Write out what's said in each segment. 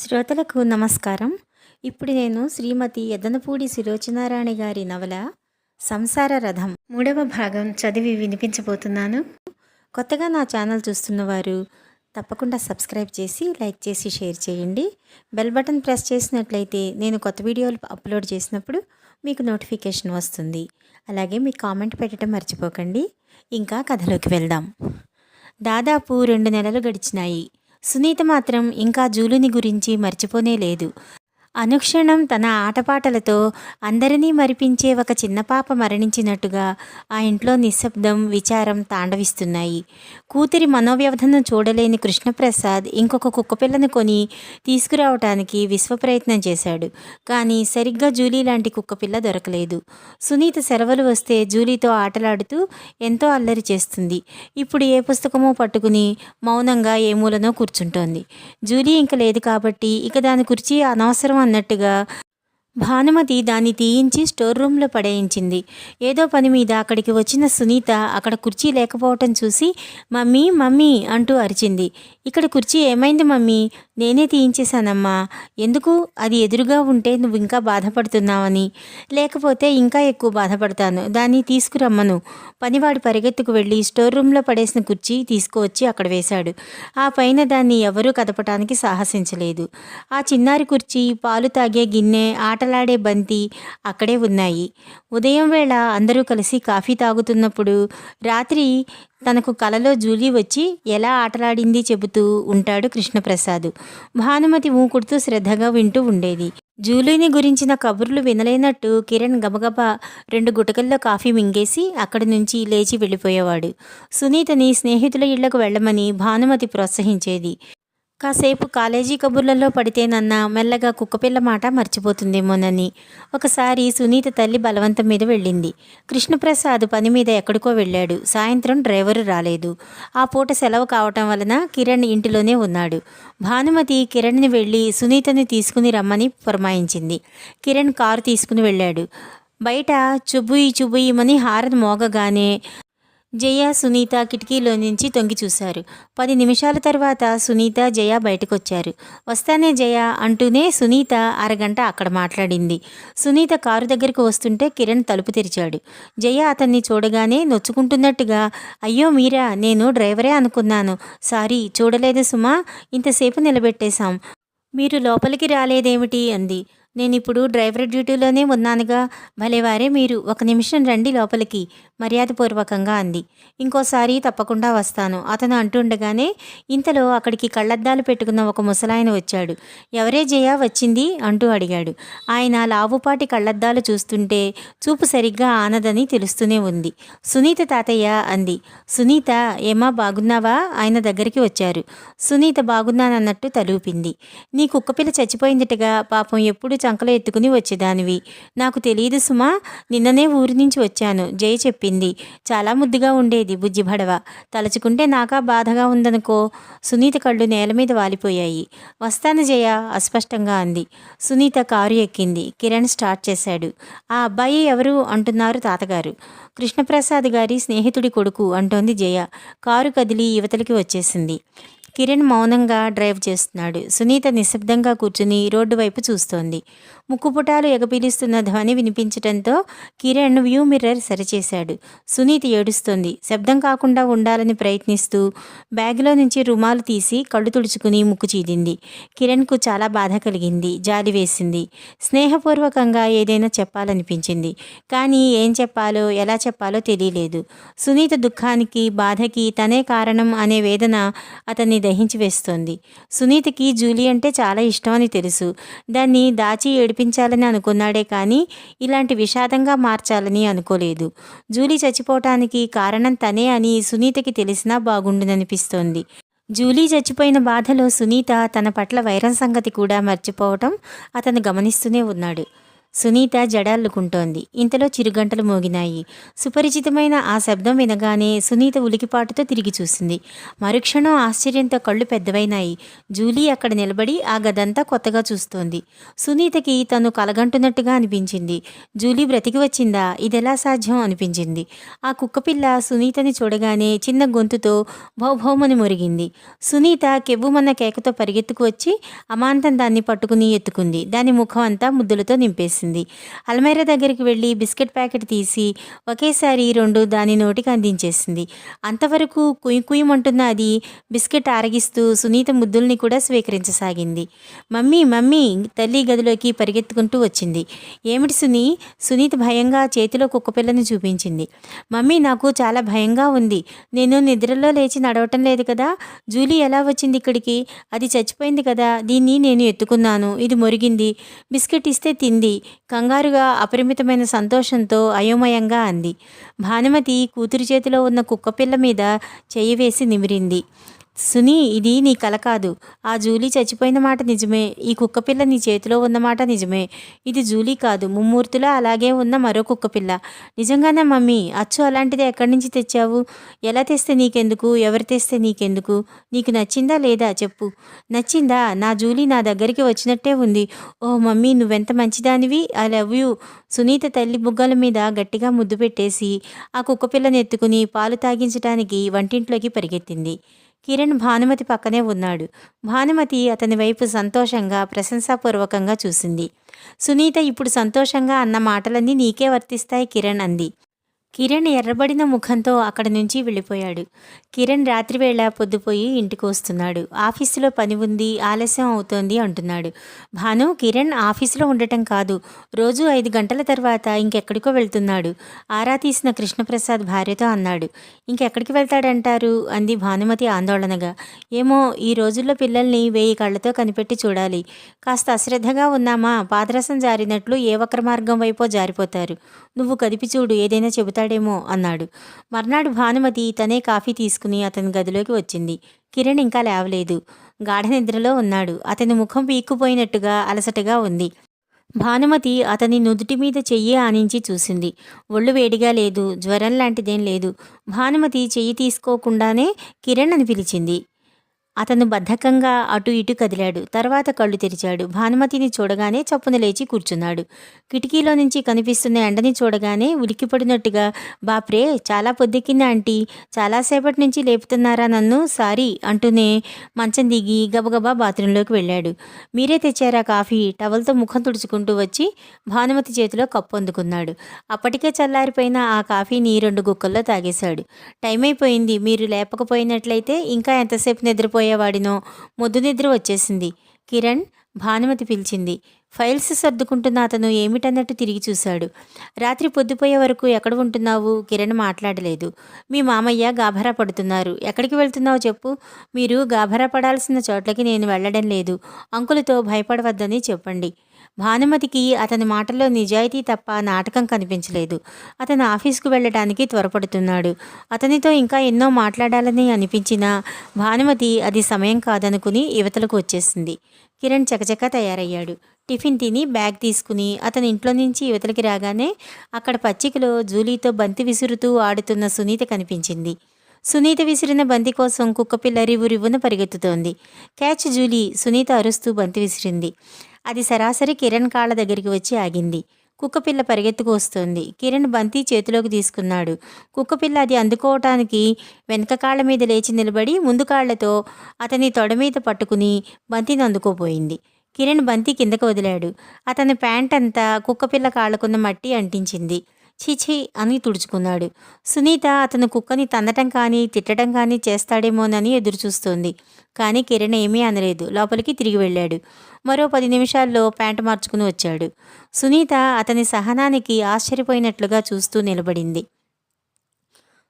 శ్రోతలకు నమస్కారం. ఇప్పుడు నేను శ్రీమతి ఎద్దనపూడి సులోచనారాణి గారి నవల సంసార రథం మూడవ భాగం చదివి వినిపించబోతున్నాను. కొత్తగా నా ఛానల్ చూస్తున్న వారు తప్పకుండా సబ్స్క్రైబ్ చేసి లైక్ చేసి షేర్ చేయండి. బెల్ బటన్ ప్రెస్ చేసినట్లయితే నేను కొత్త వీడియోలు అప్లోడ్ చేసినప్పుడు మీకు నోటిఫికేషన్ వస్తుంది. అలాగే మీ కామెంట్ పెట్టడం మర్చిపోకండి. ఇంకా కథలోకి వెళ్దాం. దాదాపు రెండు నెలలు గడిచినాయి. సునీత మాత్రం ఇంకా జూలుని గురించి మర్చిపోనే లేదు. అనుక్షణం తన ఆటపాటలతో అందరినీ మరిపించే ఒక చిన్న పాప మరణించినట్టుగా ఆ ఇంట్లో నిశ్శబ్దం విచారం తాండవిస్తున్నాయి. కూతురి మనోవ్యవధను చూడలేని కృష్ణప్రసాద్ ఇంకొక కుక్కపిల్లను కొని తీసుకురావటానికి విశ్వప్రయత్నం చేశాడు. కానీ సరిగ్గా జూలీ లాంటి కుక్కపిల్ల దొరకలేదు. సునీత సెలవులు వస్తే జూలీతో ఆటలాడుతూ ఎంతో అల్లరి చేస్తుంది. ఇప్పుడు ఏ పుస్తకమో పట్టుకుని మౌనంగా ఏ మూలనో కూర్చుంటోంది. జూలీ ఇంక లేదు కాబట్టి ఇక దాని కుర్చీ అనవసరం అన్నట్టుగా భానుమతి దాన్ని తీయించి స్టోర్ రూమ్లో పడేయించింది. ఏదో పని మీద అక్కడికి వచ్చిన సునీత అక్కడ కుర్చీ లేకపోవటం చూసి మమ్మీ మమ్మీ అంటూ అరిచింది. ఇక్కడ కుర్చీ ఏమైంది మమ్మీ? నేనే తీయించేశానమ్మా. ఎందుకు? అది ఎదురుగా ఉంటే నువ్వు ఇంకా బాధపడుతున్నావని. లేకపోతే ఇంకా ఎక్కువ బాధపడతాను. దాన్ని తీసుకురమ్మను. పనివాడు పరిగెత్తుకు వెళ్ళి స్టోర్ రూమ్లో పడేసిన కుర్చీ తీసుకువచ్చి అక్కడ వేశాడు. ఆ పైన దాన్ని ఎవరూ కదపటానికి సాహసించలేదు. ఆ చిన్నారి కుర్చీ పాలు తాగే గిన్నె ఆటలాడే బంతి అక్కడే ఉన్నాయి. ఉదయం వేళ అందరూ కలిసి కాఫీ తాగుతున్నప్పుడు రాత్రి తనకు కలలో జూలీ వచ్చి ఎలా ఆటలాడింది చెబుతూ ఉంటాడు కృష్ణప్రసాద్. భానుమతి ఊకుడుతూ శ్రద్ధగా వింటూ ఉండేది. జూలీని గురించిన కబుర్లు వినలేనట్టు కిరణ్ గబగబా రెండు గుటకల్లో కాఫీ మింగేసి అక్కడి నుంచి లేచి వెళ్ళిపోయేవాడు. సునీతని స్నేహితుల ఇళ్ళకు వెళ్ళమని భానుమతి ప్రోత్సహించేది. కాసేపు కాలేజీ కబుర్లలో పడితేనన్నా మెల్లగా కుక్కపిల్ల మాట మర్చిపోతుందేమోనని. ఒకసారి సునీత తల్లి బలవంతం మీద వెళ్ళింది. కృష్ణప్రసాద్ పని మీద ఎక్కడికో వెళ్ళాడు. సాయంత్రం డ్రైవరు రాలేదు. ఆ పూట సెలవు కావటం వలన కిరణ్ ఇంటిలోనే ఉన్నాడు. భానుమతి కిరణ్ని వెళ్ళి సునీతని తీసుకుని రమ్మని పురమాయించింది. కిరణ్ కారు తీసుకుని వెళ్ళాడు. బయట చుబుయి చుబుయిమని హారన్ మోగగానే జయ సునీత కిటికీలో నుంచి తొంగి చూశారు. పది నిమిషాల తర్వాత సునీత జయ బయటకొచ్చారు. వస్తానే జయ అంటూనే సునీత అరగంట అక్కడ మాట్లాడింది. సునీత కారు దగ్గరికి వస్తుంటే కిరణ్ తలుపు తెరిచాడు. జయ అతన్ని చూడగానే నొచ్చుకుంటున్నట్టుగా అయ్యో మీరా నేను డ్రైవరే అనుకున్నాను. సారీ చూడలేదు సుమా ఇంతసేపు నిలబెట్టేశాం. మీరు లోపలికి రాలేదేమిటి? అంది. నేను ఇప్పుడు డ్రైవర్ డ్యూటీలోనే ఉన్నానుగా. భలేవారే మీరు. ఒక నిమిషం రండి లోపలికి. మర్యాదపూర్వకంగా అంది. ఇంకోసారి తప్పకుండా వస్తాను. అతను అంటుండగానే ఇంతలో అక్కడికి కళ్ళద్దాలు పెట్టుకున్న ఒక ముసలాయన వచ్చాడు. ఎవరే జయ వచ్చింది అంటూ అడిగాడు. ఆయన లావుపాటి కళ్ళద్దాలు చూస్తుంటే చూపు సరిగ్గా ఆనదని తెలుస్తూనే ఉంది. సునీత తాతయ్య అంది. సునీత ఏమా బాగున్నావా? ఆయన దగ్గరికి వచ్చారు. సునీత బాగున్నానన్నట్టు తలూపింది. నీ కుక్కపిల్ల చచ్చిపోయిందిటగా. పాపం ఎప్పుడు చంకలో ఎత్తుకుని వచ్చేదానివి. నాకు తెలియదు సుమా నిన్ననే ఊరి నుంచి వచ్చాను. జయ చెప్పింది. చాలా ముద్దుగా ఉండేది బుజ్జి భడవ. తలుచుకుంటే నాకా బాధగా ఉందనుకో సునీత కళ్ళు నేల మీద వాలిపోయాయి. వస్తాను జయ అస్పష్టంగా అంది. సునీత కారు ఎక్కింది. కిరణ్ స్టార్ట్ చేశాడు. ఆ అబ్బాయి ఎవరు? అంటున్నారు తాతగారు. కృష్ణప్రసాద్ గారి స్నేహితుడి కొడుకు అంటోంది జయ. కారు కదిలి యువతలకి వచ్చేసింది. కిరణ్ మౌనంగా డ్రైవ్ చేస్తున్నాడు. సునీత నిశ్శబ్దంగా కూర్చుని రోడ్డు వైపు చూస్తోంది. ముక్కుపుటాలు ఎగపిలుస్తున్న ధ్వని వినిపించటంతో కిరణ్ వ్యూ మిర్రర్ సరిచేశాడు. సునీత ఏడుస్తోంది. శబ్దం కాకుండా ఉండాలని ప్రయత్నిస్తూ బ్యాగ్లో నుంచి రుమాలు తీసి కళ్ళు తుడుచుకుని ముక్కు చీదింది. కిరణ్కు చాలా బాధ కలిగింది. జాలి వేసింది. స్నేహపూర్వకంగా ఏదైనా చెప్పాలనిపించింది. కానీ ఏం చెప్పాలో ఎలా చెప్పాలో తెలియలేదు. సునీత దుఃఖానికి బాధకి తనే కారణం అనే వేదన అతన్ని దహించి వేస్తోంది. సునీతకి జూలీ అంటే చాలా ఇష్టమని తెలుసు. దాన్ని దాచి ఏడిపించాలని అనుకున్నాడే కానీ ఇలాంటి విషాదంగా మార్చాలని అనుకోలేదు. జూలీ చచ్చిపోవటానికి కారణం తనే అని సునీతకి తెలిసినా బాగుండుననిపిస్తోంది. జూలీ చచ్చిపోయిన బాధలో సునీత తన పట్ల వైరం సంగతి కూడా మర్చిపోవటం అతను గమనిస్తూనే ఉన్నాడు. సునీత జడాల్లుకుంటోంది. ఇంతలో చిరుగంటలు మోగినాయి. సుపరిచితమైన ఆ శబ్దం వినగానే సునీత ఉలికిపాటుతో తిరిగి చూసింది. మరుక్షణం ఆశ్చర్యంతో కళ్ళు పెద్దవైనాయి. జూలీ అక్కడ నిలబడి ఆ గదంతా కొత్తగా చూస్తోంది. సునీతకి తను కలగంటున్నట్టుగా అనిపించింది. జూలీ బ్రతికి వచ్చిందా? ఇదెలా సాధ్యం? అనిపించింది. ఆ కుక్కపిల్ల సునీతని చూడగానే చిన్న గొంతుతో భౌభౌమని మురిగింది. సునీత కెవ్వుమన్న కేకతో పరిగెత్తుకు వచ్చి అమాంతం దాన్ని పట్టుకుని ఎత్తుకుంది. దాని ముఖం అంతా ముద్దులతో నింపేసింది. అల్మైరా దగ్గరికి వెళ్ళి బిస్కెట్ ప్యాకెట్ తీసి ఒకేసారి రెండు దాని నోటికి అందించేసింది అంతవరకు కుయి కుయ్యమంటున్న అది బిస్కెట్ ఆరగిస్తూ సునీత ముద్దుల్ని కూడా స్వీకరించసాగింది. మమ్మీ మమ్మీ తల్లి గదిలోకి పరిగెత్తుకుంటూ వచ్చింది. ఏమిటి సునీ? సునీత భయంగా చేతిలో కుక్కపిల్లని చూపించింది. మమ్మీ నాకు చాలా భయంగా ఉంది. నేను నిద్రలో లేచి నడవటం లేదు కదా. జూలీ ఎలా వచ్చింది ఇక్కడికి? అది చచ్చిపోయింది కదా. దీన్ని నేను ఎత్తుకున్నాను. ఇది మొరిగింది. బిస్కెట్ ఇస్తే తింది. కంగారుగా అపరిమితమైన సంతోషంతో అయోమయంగా అంది. భానుమతి కూతురి చేతిలో ఉన్న కుక్కపిల్ల మీద చెయ్యి వేసి నిమిరింది. సునీ ఇది నీ కల కాదు. ఆ జూలీ చచ్చిపోయిన మాట నిజమే. ఈ కుక్కపిల్ల నీ చేతిలో ఉన్న మాట నిజమే. ఇది జూలీ కాదు. ముమ్మూర్తిలో అలాగే ఉన్న మరో కుక్కపిల్ల నిజంగానే మమ్మీ అచ్చు అలాంటిది ఎక్కడి నుంచి తెచ్చావు? ఎలా తెస్తే నీకెందుకు? ఎవరు తెస్తే నీకెందుకు? నీకు నచ్చిందా లేదా? చెప్పు. నచ్చిందా? నా జూలీ నా దగ్గరికి వచ్చినట్టే ఉంది. ఓ మమ్మీ నువ్వెంత మంచిదానివి? I love you. సునీత తల్లి బుగ్గల మీద గట్టిగా ముద్దు పెట్టేసి ఆ కుక్కపిల్లని ఎత్తుకుని పాలు తాగించడానికి వంటింట్లోకి పరిగెత్తింది. కిరణ్ భానుమతి పక్కనే ఉన్నాడు. భానుమతి అతని వైపు సంతోషంగా ప్రశంసాపూర్వకంగా చూసింది. సునీత ఇప్పుడు సంతోషంగా అన్న మాటలన్నీ నీకే వర్తిస్తాయి కిరణ్ అంది. కిరణ్ ఎర్రబడిన ముఖంతో అక్కడి నుంచి వెళ్ళిపోయాడు. కిరణ్ రాత్రివేళ పొద్దుపోయి ఇంటికి వస్తున్నాడు. ఆఫీసులో పని ఉంది ఆలస్యం అవుతోంది అంటున్నాడు. భాను కిరణ్ ఆఫీసులో ఉండటం కాదు. రోజు ఐదు గంటల తర్వాత ఇంకెక్కడికో వెళ్తున్నాడు. ఆరా తీసిన కృష్ణప్రసాద్ భార్యతో అన్నాడు. ఇంకెక్కడికి వెళ్తాడంటారు? అంది భానుమతి ఆందోళనగా. ఏమో ఈ రోజుల్లో పిల్లల్ని వేయి కళ్ళతో కనిపెట్టి చూడాలి. కాస్త అశ్రద్ధగా ఉన్నామా? పాదరసం జారినట్లు ఏ వక్ర మార్గం వైపో జారిపోతారు. నువ్వు కదిపి చూడు ఏదైనా చెబుతా చెబుతాడేమో అన్నాడు. మర్నాడు భానుమతి తనే కాఫీ తీసుకుని అతని గదిలోకి వచ్చింది. కిరణ్ ఇంకా లేవలేదు. గాఢ నిద్రలో ఉన్నాడు. అతని ముఖం పీక్కుపోయినట్టుగా అలసటగా ఉంది. భానుమతి అతని నుదుటి మీద చెయ్యి ఆనించి చూసింది. ఒళ్ళు వేడిగా లేదు. జ్వరం లాంటిదేం లేదు. భానుమతి చెయ్యి తీసుకోకుండానే కిరణ్ అని పిలిచింది. అతను బద్ధకంగా అటు ఇటు కదిలాడు. తర్వాత కళ్ళు తెరిచాడు. భానుమతిని చూడగానే చప్పున లేచి కూర్చున్నాడు. కిటికీలో నుంచి కనిపిస్తున్న ఎండని చూడగానే ఉలిక్కిపడినట్టుగా బాప్రే చాలా పొద్దెక్కింది ఆంటీ. చాలాసేపటి నుంచి లేపుతున్నారా నన్ను? సారీ అంటూనే మంచం దిగి గబగబా బాత్రూంలోకి వెళ్ళాడు. మీరే తెచ్చారా కాఫీ? టవల్తో ముఖం తుడుచుకుంటూ వచ్చి భానుమతి చేతిలో కప్పు అందుకున్నాడు. అప్పటికే చల్లారిపోయిన ఆ కాఫీని రెండు గుక్కల్లో తాగేశాడు. టైం అయిపోయింది. మీరు లేపకపోయినట్లయితే ఇంకా ఎంతసేపు నిద్రపోయేవాడినో ముద్దు నిద్ర వచ్చేసింది. కిరణ్ భానుమతి పిలిచింది. ఫైల్స్ సర్దుకుంటున్న అతను ఏమిటన్నట్టు తిరిగి చూశాడు. రాత్రి పొద్దుపోయే వరకు ఎక్కడ ఉంటున్నావు? కిరణ్ మాట్లాడలేదు. మీ మామయ్య గాభరా పడుతున్నారు. ఎక్కడికి వెళ్తున్నావు చెప్పు. మీరు గాభరా పడాల్సిన చోట్లకి నేను వెళ్ళడం లేదు. అంకులతో భయపడవద్దని చెప్పండి. భానుమతికి అతని మాటల్లో నిజాయితీ తప్ప నాటకం కనిపించలేదు. అతను ఆఫీస్కు వెళ్ళడానికి త్వరపడుతున్నాడు. అతనితో ఇంకా ఎన్నో మాట్లాడాలని అనిపించినా భానుమతి అది సమయం కాదనుకుని యువతలకు వచ్చేసింది. కిరణ్ చకచక తయారయ్యాడు. టిఫిన్ తిని బ్యాగ్ తీసుకుని అతని ఇంట్లో నుంచి యువతలకి రాగానే అక్కడ పచ్చికలో జూలీతో బంతి విసురుతూ ఆడుతున్న సునీత కనిపించింది. సునీత విసిరిన బంతి కోసం కుక్కపిల్ల రివు రివ్వున పరిగెత్తుతోంది. క్యాచ్ జూలీ సునీత అరుస్తూ బంతి విసిరింది. అది సరాసరి కిరణ్ కాళ్ళ దగ్గరికి వచ్చి ఆగింది. కుక్కపిల్ల పరిగెత్తుకు వస్తుంది. కిరణ్ బంతి చేతిలోకి తీసుకున్నాడు. కుక్కపిల్ల అది అందుకోవటానికి వెనక కాళ్ళ మీద లేచి నిలబడి ముందు కాళ్ళతో అతని తొడ మీద పట్టుకుని బంతిని అందుకోపోయింది కిరణ్ బంతి కిందకు వదిలాడు. అతని ప్యాంట్ అంతా కుక్కపిల్ల కాళ్ళకున్న మట్టి అంటించింది. చీచీ అని తుడుచుకున్నాడు. సునీత అతను కుక్కని తందటం కానీ తిట్టడం కానీ చేస్తాడేమోనని ఎదురుచూస్తోంది. కానీ కిరణ్ ఏమీ అనలేదు. లోపలికి తిరిగి వెళ్ళాడు. మరో పది నిమిషాల్లో ప్యాంటు మార్చుకుని వచ్చాడు. సునీత అతని సహనానికి ఆశ్చర్యపోయినట్లుగా చూస్తూ నిలబడింది.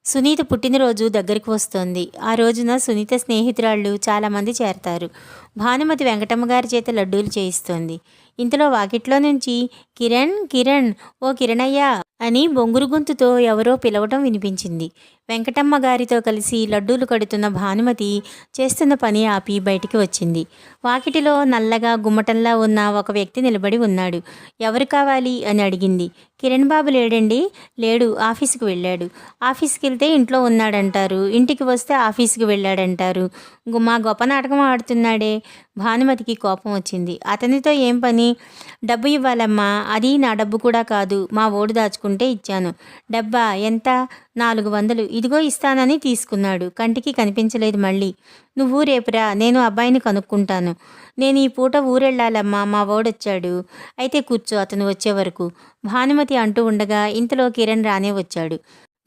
సునీత పుట్టినరోజు దగ్గరికి వస్తోంది. ఆ రోజున సునీత స్నేహితురాళ్ళు చాలామంది చేరతారు. భానుమతి వెంకటమ్మ గారి చేత లడ్డూలు చేయిస్తోంది. ఇంతలో వాకిట్లో నుంచి కిరణ్ కిరణ్ ఓ కిరణయ్య! అని బొంగురు గొంతుతో ఎవరో పిలవటం వినిపించింది. వెంకటమ్మ గారితో కలిసి లడ్డూలు కడుతున్న భానుమతి చేస్తున్న పని ఆపి బయటికి వచ్చింది. వాకిటిలో నల్లగా గుమ్మటంలా ఉన్న ఒక వ్యక్తి నిలబడి ఉన్నాడు. ఎవరు కావాలి అని అడిగింది. కిరణ్ బాబు లేడండి? లేడు. ఆఫీస్కి వెళ్ళాడు. ఆఫీస్కి వెళ్తే ఇంట్లో ఉన్నాడంటారు. ఇంటికి వస్తే ఆఫీస్కి వెళ్ళాడంటారు. మా గొప్ప నాటకం ఆడుతున్నాడే. భానుమతికి కోపం వచ్చింది. అతనితో ఏం పని? డబ్బు ఇవ్వాలమ్మా. అది నా డబ్బు కూడా కాదు. మా ఓడు తీసుకుంటే ఇచ్చాను. డబ్బా ఎంత? నాలుగు వందలు. ఇదిగో ఇస్తానని తీసుకున్నాడు. కంటికి కనిపించలేదు మళ్ళీ. నువ్వు రేపురా నేను అబ్బాయిని కనుక్కుంటాను. నేను ఈ పూట ఊరెళ్ళాలమ్మా. మా వాడొచ్చాడు. అయితే కూర్చో. అతను వచ్చే వరకు. భానుమతి అంటూ ఉండగా ఇంతలో కిరణ్ రానే వచ్చాడు.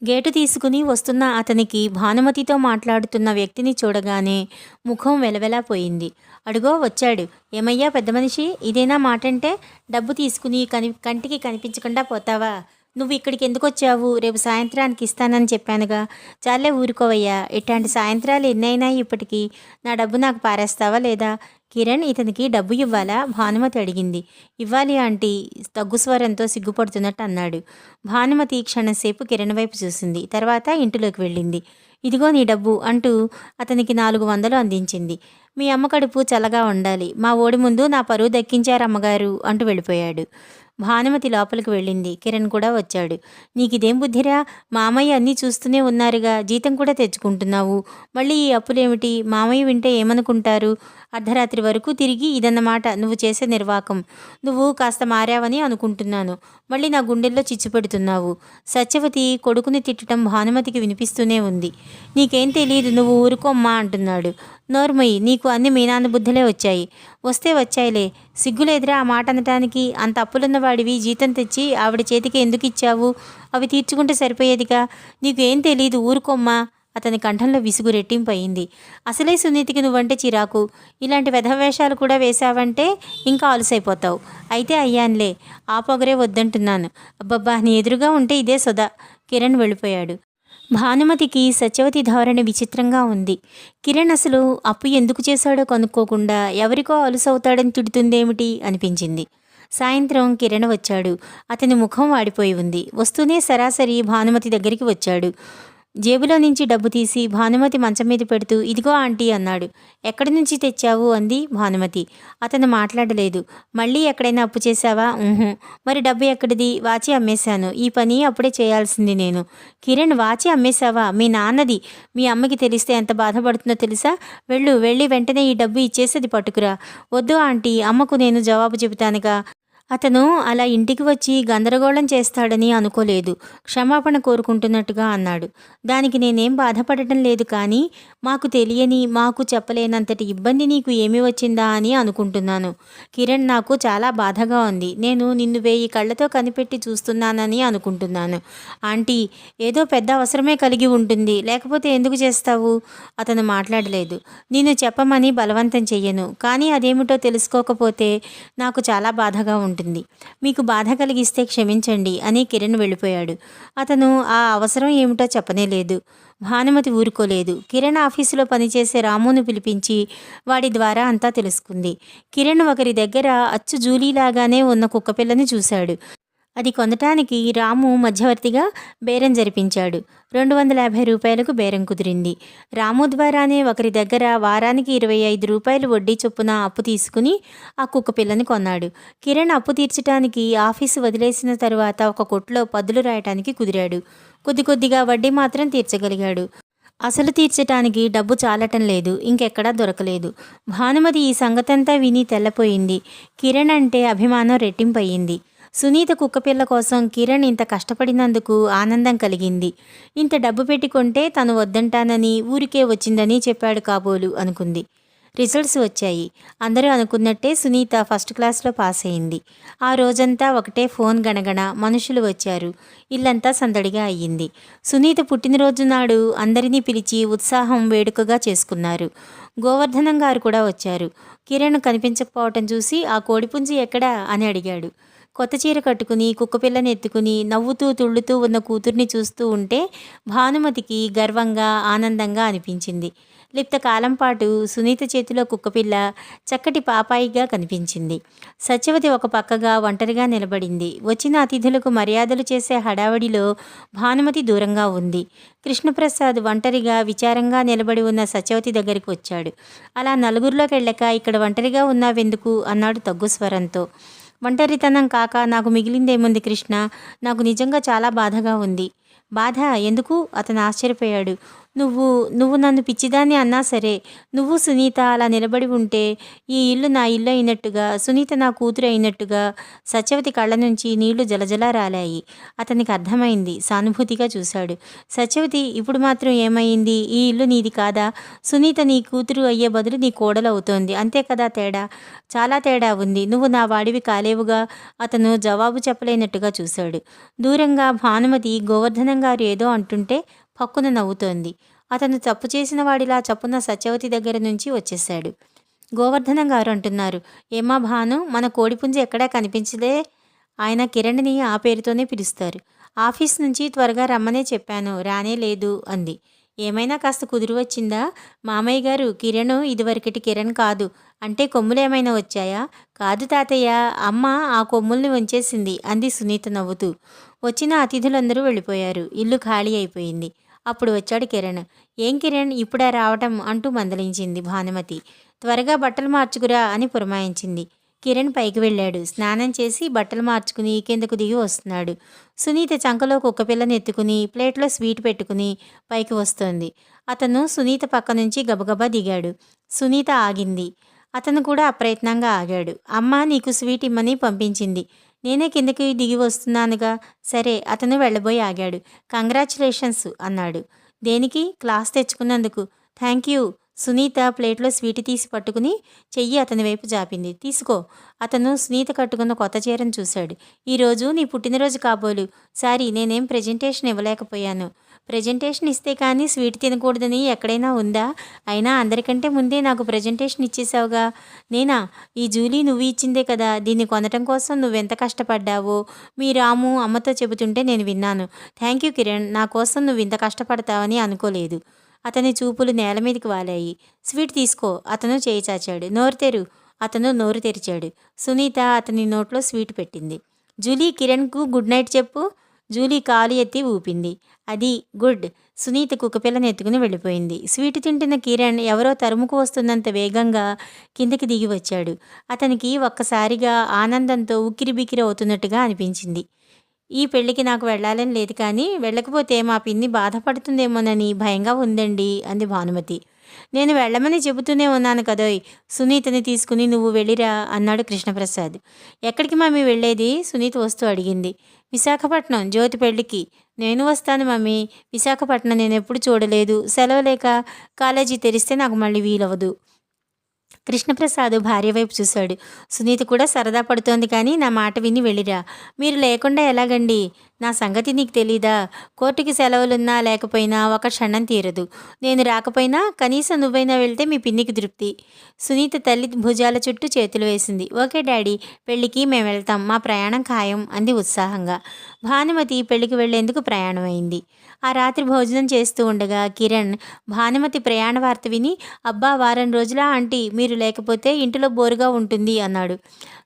గేటు తీసుకుని వస్తున్న అతనికి భానుమతితో మాట్లాడుతున్న వ్యక్తిని చూడగానే ముఖం వెలవెలా పోయింది. అడుగో వచ్చాడు. ఏమయ్యా పెద్ద మనిషి? ఇదేనా మాటంటే? డబ్బు తీసుకుని కని కంటికి కనిపించకుండా పోతావా? నువ్వు ఇక్కడికి ఎందుకు వచ్చావు? రేపు సాయంత్రానికి ఇస్తానని చెప్పానుగా. చాలే ఊరుకోవయ్యా. ఇట్లాంటి సాయంత్రాలు ఎన్నైనా ఇప్పటికీ నా డబ్బు నాకు పారేస్తావా లేదా? కిరణ్ ఇతనికి డబ్బు ఇవ్వాలా? భానుమతి అడిగింది. ఇవ్వాలి ఆంటీ. తగ్గు స్వరంతో సిగ్గుపడుతున్నట్టు అన్నాడు. భానుమతి క్షణసేపు కిరణ్ వైపు చూసింది. తర్వాత ఇంటిలోకి వెళ్ళింది. ఇదిగో నీ డబ్బు అంటూ అతనికి నాలుగు వందలు అందించింది. మీ అమ్మ కడుపు చల్లగా ఉండాలి. మా ఓడి ముందు నా పరువు దక్కించారు అమ్మగారు అంటూ వెళ్ళిపోయాడు. భానుమతి లోపలికి వెళ్ళింది. కిరణ్ కూడా వచ్చాడు. నీకిదేం బుద్ధిరా? మామయ్య అన్నీ చూస్తూనే ఉన్నారుగా. జీతం కూడా తెచ్చుకుంటున్నావు. మళ్ళీ ఈ అప్పులేమిటి? మామయ్య వింటే ఏమనుకుంటారు? అర్ధరాత్రి వరకు తిరిగి ఇదన్నమాట. నువ్వు చేసే నిర్వాకం. నువ్వు కాస్త మారావని అనుకుంటున్నాను. మళ్ళీ నా గుండెల్లో చిచ్చు పెడుతున్నావు. సత్యవతి కొడుకుని తిట్టడం భానుమతికి వినిపిస్తూనే ఉంది. నీకేం తెలియదు నువ్వు ఊరుకోమ్మా అంటున్నాడు. నోర్మయ్యి నీకు అన్ని మీనాన్న బుద్ధులే వచ్చాయి. వస్తే వచ్చాయిలే. సిగ్గులేదురా ఆ మాట అనటానికి? అంత అప్పులున్న వాడివి జీతం తెచ్చి ఆవిడ చేతికి ఎందుకు ఇచ్చావు? అవి తీర్చుకుంటే సరిపోయేదిగా? నీకు ఏం తెలీదు ఊరుకోమ్మా. అతని కంఠంలో విసుగు రెట్టింపు అయింది అసలే సునీతికి నువ్వంటే చిరాకు. ఇలాంటి వెధవేషాలు కూడా వేశావంటే ఇంకా అలసైపోతావు. అయితే అయ్యానులే. ఆ పొగరే వద్దంటున్నాను. అబ్బబ్బా నీ ఎదురుగా ఉంటే ఇదే సొద. కిరణ్ వెళ్ళిపోయాడు. భానుమతికి సత్యవతి ధోరణి విచిత్రంగా ఉంది. కిరణ్ అసలు అప్పు ఎందుకు చేశాడో కనుక్కోకుండా ఎవరికో అలుసవుతాడని తిడుతుందేమిటి అనిపించింది. సాయంత్రం కిరణ్ వచ్చాడు. అతని ముఖం వాడిపోయి ఉంది. వస్తూనే సరాసరి భానుమతి దగ్గరికి వచ్చాడు. జేబులో నుంచి డబ్బు తీసి భానుమతి మంచం మీద పెడుతూ ఇదిగో ఆంటీ అన్నాడు. ఎక్కడి నుంచి తెచ్చావు? అంది భానుమతి. అతను మాట్లాడలేదు. మళ్ళీ ఎక్కడైనా అప్పు చేశావా? మరి డబ్బు ఎక్కడిది? వాచి అమ్మేశాను. ఈ పని అప్పుడే చేయాల్సింది నేను. కిరణ్ వాచి అమ్మేశావా? మీ నాన్నది. మీ అమ్మకి తెలిస్తే ఎంత బాధపడుతుందో తెలుసా? వెళ్ళు వెళ్ళి వెంటనే ఈ డబ్బు ఇచ్చేసి అది పట్టుకురా. వద్దు ఆంటీ అమ్మకు నేను జవాబు చెబుతానుగా. అతను అలా ఇంటికి వచ్చి గందరగోళం చేస్తాడని అనుకోలేదు. క్షమాపణ కోరుకుంటున్నట్టుగా అన్నాడు. దానికి నేనేం బాధపడటం లేదు కానీ మాకు తెలియని మాకు చెప్పలేనంతటి ఇబ్బంది నీకు ఏమి వచ్చిందా అని అనుకుంటున్నాను. కిరణ్ నాకు చాలా బాధగా ఉంది. నేను నిన్ను వేయి కళ్ళతో కనిపెట్టి చూస్తున్నానని అనుకుంటున్నాను. ఆంటీ ఏదో పెద్ద అవసరమే కలిగి ఉంటుంది. లేకపోతే ఎందుకు చేస్తావు? అతను మాట్లాడలేదు. నేను చెప్పమని బలవంతం చెయ్యను. కానీ అదేమిటో తెలుసుకోకపోతే నాకు చాలా బాధగా ఉంటుంది. మీకు బాధ కలిగిస్తే క్షమించండి అని కిరణ్ వెళ్ళిపోయాడు. అతను ఆ అవసరం ఏమిటో చెప్పనే లేదు. భానుమతి ఊరుకోలేదు. కిరణ్ ఆఫీసులో పనిచేసే రామును పిలిపించి వాడి ద్వారా అంతా తెలుసుకుంది. కిరణ్ ఒకరి దగ్గర అచ్చు జూలీలాగానే ఉన్న కుక్కపిల్లని చూశాడు. అది కొనటానికి రాము మధ్యవర్తిగా బేరం జరిపించాడు. రెండు వందల యాభై రూపాయలకు బేరం కుదిరింది. రాము ద్వారానే ఒకరి దగ్గర వారానికి ఇరవై ఐదు రూపాయలు వడ్డీ చొప్పున అప్పు తీసుకుని ఆ కుక్క పిల్లని కొన్నాడు. కిరణ్ అప్పు తీర్చడానికి ఆఫీసు వదిలేసిన తరువాత ఒక కొట్లో పద్దులు రాయటానికి కుదిరాడు. కొద్ది కొద్దిగా వడ్డీ మాత్రం తీర్చగలిగాడు. అసలు తీర్చటానికి డబ్బు చాలటం లేదు. ఇంకెక్కడా దొరకలేదు. భానుమతి ఈ సంగతంతా విని తెల్లపోయింది. కిరణ్ అంటే అభిమానం రెట్టింపయ్యింది. సునీత కుక్కపిల్ల కోసం కిరణ్ ఇంత కష్టపడినందుకు ఆనందం కలిగింది. ఇంత డబ్బు పెట్టుకుంటే తను వద్దంటానని ఊరికే వచ్చిందని చెప్పాడు కాబోలు అనుకుంది. రిజల్ట్స్ వచ్చాయి. అందరూ అనుకున్నట్టే సునీత ఫస్ట్ క్లాస్లో పాస్ అయింది. ఆ రోజంతా ఒకటే ఫోన్ గణగణ మనుషులు వచ్చారు. ఇల్లంతా సందడిగా అయ్యింది. సునీత పుట్టినరోజు నాడు అందరినీ పిలిచి ఉత్సాహం వేడుకగా చేసుకున్నారు. గోవర్ధనం గారు కూడా వచ్చారు. కిరణ్ కనిపించకపోవటం చూసి ఆ కోడిపుంజి ఎక్కడా అని అడిగాడు. కొత్త చీర కట్టుకుని కుక్కపిల్లని ఎత్తుకుని నవ్వుతూ తుళ్ళుతూ ఉన్న కూతుర్ని చూస్తూ ఉంటే భానుమతికి గర్వంగా ఆనందంగా అనిపించింది. లిప్త కాలం పాటు సునీత చేతిలో కుక్కపిల్ల చక్కటి పాపాయిగా కనిపించింది. సత్యవతి ఒక పక్కగా ఒంటరిగా నిలబడింది. వచ్చిన అతిథులకు మర్యాదలు చేసే హడావడిలో భానుమతి దూరంగా ఉంది. కృష్ణప్రసాద్ ఒంటరిగా విచారంగా నిలబడి ఉన్న సత్యవతి దగ్గరికి వచ్చాడు. అలా నలుగురిలోకి వెళ్ళక ఇక్కడ ఒంటరిగా ఉన్నావెందుకు? అన్నాడు తగ్గు స్వరంతో. ఒంటరితనం కాక నాకు మిగిలిందేముంది కృష్ణ. నాకు నిజంగా చాలా బాధగా ఉంది. బాధ? ఎందుకు? అతను ఆశ్చర్యపోయాడు. నువ్వు నువ్వు నన్ను పిచ్చిదాన్ని అన్నా సరే నువ్వు సునీత అలా నిలబడి ఉంటే ఈ ఇల్లు నా ఇల్లు అయినట్టుగా సునీత నా కూతురు అయినట్టుగా సత్యవతి కళ్ళ నుంచి నీళ్ళు జలజలా రాలాయి. అతనికి అర్థమైంది సానుభూతిగా చూశాడు. సత్యవతి ఇప్పుడు మాత్రం ఏమైంది? ఈ ఇల్లు నీది కాదా? సునీత నీ కూతురు అయ్యే బదులు నీ కోడలు అవుతోంది. అంతే కదా తేడా? చాలా తేడా ఉంది. నువ్వు నా వాడివి కాలేవుగా? అతను జవాబు చెప్పలేనట్టుగా చూశాడు. దూరంగా భానుమతి గోవర్ధనం గారు ఏదో అంటుంటే పక్కున నవ్వుతోంది. అతను తప్పు చేసిన వాడిలా చప్పున సత్యవతి దగ్గర నుంచి వచ్చేశాడు. గోవర్ధనం గారు అంటున్నారు ఏమా భాను మన కోడిపుంజ ఎక్కడా కనిపించదే? ఆయన కిరణ్ని ఆ పేరుతోనే పిలుస్తారు. ఆఫీస్ నుంచి త్వరగా రమ్మనే చెప్పాను రానే లేదు అంది. ఏమైనా కాస్త కుదురు వచ్చిందా? మామయ్య గారు కిరణ్ ఇదివరకటి కిరణ్ కాదు. అంటే కొమ్ములు ఏమైనా వచ్చాయా? కాదు తాతయ్య అమ్మ ఆ కొమ్ముల్ని ఉంచేసింది అంది సునీత నవ్వుతూ. వచ్చిన అతిథులందరూ వెళ్ళిపోయారు. ఇల్లు ఖాళీ అయిపోయింది. అప్పుడు వచ్చాడు కిరణ్. ఏం కిరణ్? ఇప్పుడే రావటం? అంటూ మందలించింది భానుమతి. త్వరగా బట్టలు మార్చుకురా అని పురమాయించింది. కిరణ్ పైకి వెళ్ళాడు. స్నానం చేసి బట్టలు మార్చుకుని కిందకు దిగి వస్తున్నాడు. సునీత చంకలో కుక్కపిల్లని ఎత్తుకుని ప్లేట్లో స్వీట్ పెట్టుకుని పైకి వస్తోంది. అతను సునీత పక్క నుంచి గబగబా దిగాడు. సునీత ఆగింది. అతను కూడా అప్రయత్నంగా ఆగాడు. అమ్మ నీకు స్వీట్ ఇమ్మని పంపించింది. నేనే కిందకి దిగి వస్తున్నానుగా. సరే అతను వెళ్ళబోయి ఆగాడు. కంగ్రాచులేషన్స్ అన్నాడు. దేనికి? క్లాస్ తెచ్చుకున్నందుకు. Thank you. సునీత ప్లేట్లో స్వీట్ తీసి పట్టుకుని చెయ్యి అతని వైపు జాపింది. తీసుకో. అతను సునీత కట్టుకున్న కొత్త చీరను చూశాడు. ఈరోజు నీ పుట్టినరోజు కాబోలు. సారీ నేనేం ప్రజెంటేషన్ ఇవ్వలేకపోయాను. ప్రజెంటేషన్ ఇస్తే కానీ స్వీట్ తినకూడదని ఎక్కడైనా ఉందా? అయినా అందరికంటే ముందే నాకు ప్రజెంటేషన్ ఇచ్చేసావుగా. నేనా? ఈ జూలీ నువ్వు ఇచ్చిందే కదా. దీన్ని కొనటం కోసం నువ్వెంత కష్టపడ్డావో? మీ రాము అమ్మతో చెబుతుంటే నేను విన్నాను. Thank you Kiran. నా కోసం నువ్వు ఇంత కష్టపడతావని అనుకోలేదు. అతని చూపులు నేల మీదకి వాలాయి. స్వీట్ తీసుకో. అతను చేయి చాచాడు. నోరు తెరు. అతను నోరు తెరిచాడు. సునీత అతని నోట్లో స్వీట్ పెట్టింది. జూలీ కిరణ్కు గుడ్ నైట్ చెప్పు. జూలీ కాలు ఎత్తి ఊపింది. అది గుడ్. సునీత కుక్కపిల్లని ఎత్తుకుని వెళ్ళిపోయింది. స్వీట్ తింటున్న కిరణ్ ఎవరో తరుముకు వస్తున్నంత వేగంగా కిందకి దిగి వచ్చాడు. అతనికి ఒక్కసారిగా ఆనందంతో ఉక్కిరిబిక్కిరి అవుతున్నట్టుగా అనిపించింది. ఈ పెళ్ళికి నాకు వెళ్ళాలని లేదు కానీ వెళ్ళకపోతే మా పిన్ని బాధపడుతుందేమోనని భయంగా ఉందండి అంది భానుమతి. నేను వెళ్ళమని చెబుతూనే ఉన్నాను కదోయ్. సునీతని తీసుకుని నువ్వు వెళ్ళిరా అన్నాడు కృష్ణప్రసాద్. ఎక్కడికి మమ్మీ వెళ్ళేది? సునీత వస్తూ అడిగింది. విశాఖపట్నం జ్యోతి పెళ్ళికి. నేను వస్తాను మమ్మీ విశాఖపట్నం నేను ఎప్పుడు చూడలేదు. సెలవు లేక కాలేజీ తెరిస్తే నాకు మళ్ళీ వీలవదు కృష్ణప్రసాద్ భార్య వైపు చూశాడు. సునీత కూడా సరదా పడుతోంది కానీ నా మాట విని వెళ్ళిరా. మీరు లేకుండా ఎలాగండి? నా సంగతి నీకు తెలీదా? కోర్టుకి సెలవులున్నా లేకపోయినా ఒక క్షణం తీరదు. నేను రాకపోయినా కనీసం నువ్వైనా వెళ్తే మీ పిన్నికి తృప్తి. సునీత తల్లి భుజాల చుట్టూ చేతులు వేసింది. ఓకే డాడీ పెళ్ళికి మేము వెళ్తాం. మా ప్రయాణం ఖాయం అంది ఉత్సాహంగా. భానుమతి పెళ్ళికి వెళ్ళేందుకు ప్రయాణం అయింది ఆ రాత్రి భోజనం చేస్తూ ఉండగా కిరణ్ భానుమతి ప్రయాణ వార్త విని అబ్బా వారం రోజులా ఆంటీ మీరు లేకపోతే ఇంటిలో బోరుగా ఉంటుంది అన్నాడు.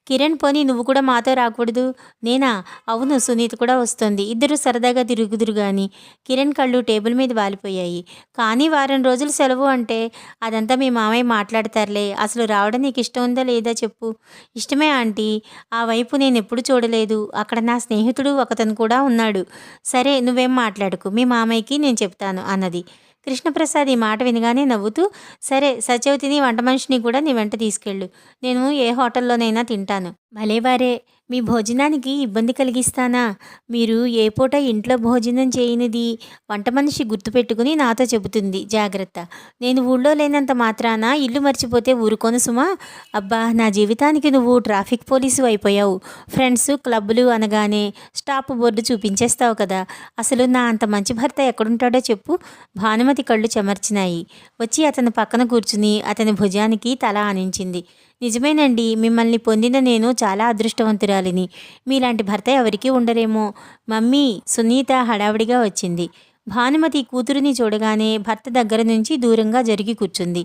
కిరణ్ పోని నువ్వు కూడా మాతో రాకూడదు. నేనా? అవును సునీత కూడా వస్తుంది. ఇద్దరు సరదాగా తిరుగుదురు కానీ కిరణ్ కళ్ళు టేబుల్ మీద వాలిపోయాయి. కానీ వారం రోజులు సెలవు అంటే అదంతా మీ మామయ్య మాట్లాడతారులే. అసలు రావడం నీకు ఇష్టం ఉందా లేదా చెప్పు. ఇష్టమే ఆంటీ. ఆ వైపు నేను ఎప్పుడు చూడలేదు. అక్కడ నా స్నేహితుడు ఒకతను కూడా ఉన్నాడు. సరే నువ్వేం మాట్లాడుకు. మీ మామయ్యకి నేను చెప్తాను అన్నది. కృష్ణప్రసాద్ ఈ మాట వినగానే నవ్వుతూ సరే సత్యవతిని వంట మనిషిని కూడా నీ వెంట తీసుకెళ్ళు. నేను ఏ హోటల్లోనైనా తింటాను. భలేవారే! మీ భోజనానికి ఇబ్బంది కలిగిస్తానా? మీరు ఏ పూట ఇంట్లో భోజనం చేయనిది? వంట మనిషి గుర్తుపెట్టుకుని నాతో చెబుతుంది. జాగ్రత్త. నేను ఊళ్ళో లేనంత మాత్రాన ఇల్లు మర్చిపోతే ఊరుకోను సుమా. అబ్బా నా జీవితానికి నువ్వు ట్రాఫిక్ పోలీసు అయిపోయావు. ఫ్రెండ్స్ క్లబ్బులు అనగానే స్టాప్ బోర్డు చూపించేస్తావు కదా. అసలు నా అంత మంచి భర్త ఎక్కడుంటాడో చెప్పు. భానుమతి కళ్ళు చెమర్చినాయి. వచ్చి అతని పక్కన కూర్చుని అతని భుజానికి తల ఆనించింది. నిజమేనండి మిమ్మల్ని పొందిన నేను చాలా అదృష్టవంతురాలిని. మీలాంటి భర్త ఎవరికీ ఉండరేమో మమ్మీ సునీత హడావిడిగా వచ్చింది. భానుమతి కూతురిని చూడగానే భర్త దగ్గర నుంచి దూరంగా జరిగి కూర్చుంది.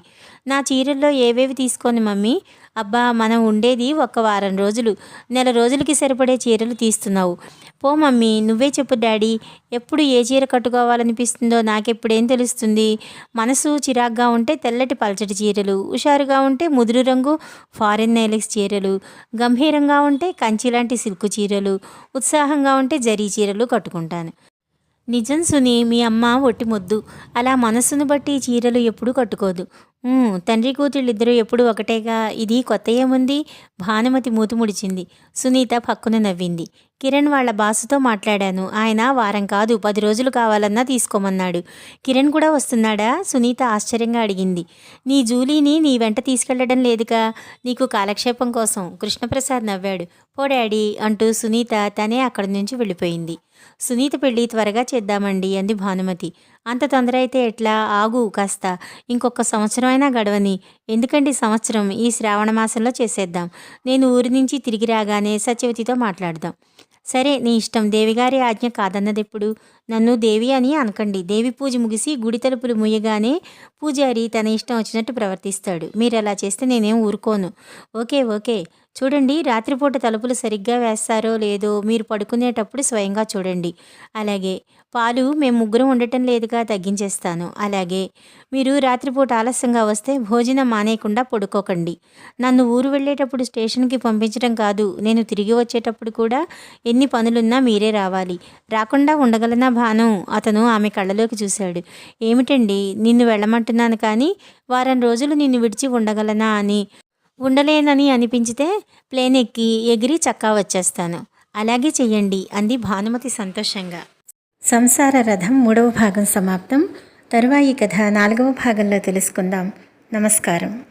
నా చీరల్లో ఏవేవి తీసుకోను మమ్మీ? అబ్బా మనం ఉండేది ఒక వారం రోజులు. నెల రోజులకి సరిపడే చీరలు తీస్తున్నావు. పో మమ్మీ నువ్వే చెప్పు డాడీ. ఎప్పుడు ఏ చీర కట్టుకోవాలనిపిస్తుందో నాకెప్పుడేం తెలుస్తుంది? మనసు చిరాగ్గా ఉంటే తెల్లటి పల్చటి చీరలు హుషారుగా ఉంటే ముదురు రంగు ఫారిన్ నైలెక్స్ చీరలు గంభీరంగా ఉంటే కంచి లాంటి సిల్క్ చీరలు ఉత్సాహంగా ఉంటే జరీ చీరలు కట్టుకుంటాను. నిజం సుని మీ అమ్మ ఒట్టిముద్దు. అలా మనస్సును బట్టి చీరలు ఎప్పుడూ కట్టుకోదు. తండ్రి కూతుళ్ళిద్దరూ ఎప్పుడు ఒకటేగా. ఇది కొత్త ఏముంది? భానుమతి మూతి ముడిచింది. సునీత పక్కున నవ్వింది. కిరణ్ వాళ్ళ బాసుతో మాట్లాడాను. ఆయన వారం కాదు పది రోజులు కావాలన్నా తీసుకోమన్నాడు. కిరణ్ కూడా వస్తున్నాడా? సునీత ఆశ్చర్యంగా అడిగింది. నీ జూలీని నీ వెంట తీసుకెళ్ళడం లేదుగా. నీకు కాలక్షేపం కోసం. కృష్ణప్రసాద్ నవ్వాడు. పో డాడీ అంటూ సునీత తనే అక్కడి నుంచి వెళ్ళిపోయింది. సునీత పెళ్ళి త్వరగా చేద్దామండి అంది భానుమతి. అంత తొందర అయితే ఎట్లా? ఆగు కాస్త. ఇంకొక సంవత్సరం అయినా గడవని. ఎందుకండి సంవత్సరం? ఈ శ్రావణ మాసంలో చేసేద్దాం. నేను ఊరి నుంచి తిరిగి రాగానే సత్యవతితో మాట్లాడదాం. సరే నీ ఇష్టం. దేవిగారి ఆజ్ఞ కాదన్నదెప్పుడు? నన్ను దేవి అని అనకండి. దేవి పూజ ముగిసి గుడి తలుపులు ముయ్యగానే పూజారి తన ఇష్టం వచ్చినట్టు ప్రవర్తిస్తాడు. మీరు అలా చేస్తే నేనేం ఊరుకోను. Okay okay. చూడండి రాత్రిపూట తలుపులు సరిగ్గా వేస్తారో లేదో మీరు పడుకునేటప్పుడు స్వయంగా చూడండి. అలాగే పాలు మేము ముగ్గురం ఉండటం లేదుగా తగ్గించేస్తాను. అలాగే మీరు రాత్రిపూట ఆలస్యంగా వస్తే భోజనం మానేయకుండా పడుకోకండి. నన్ను ఊరు వెళ్ళేటప్పుడు స్టేషన్కి పంపించడం కాదు నేను తిరిగి వచ్చేటప్పుడు కూడా ఎన్ని పనులున్నా మీరే రావాలి. రాకుండా ఉండగలనా భాను? అతను ఆమె కళ్ళలోకి చూశాడు. ఏమిటండి నిన్ను వెళ్ళమంటున్నాను కానీ వారం రోజులు నిన్ను విడిచి ఉండగలనా అని ఉండలేనని అనిపించితే ప్లేన్ ఎక్కి ఎగిరి చక్కా వచ్చేస్తాను. అలాగే చెయ్యండి అంది భానుమతి సంతోషంగా. సంసార రథం మూడవ భాగం సమాప్తం. తరువాయి కథ నాలుగవ భాగంలో తెలుసుకుందాం. నమస్కారం.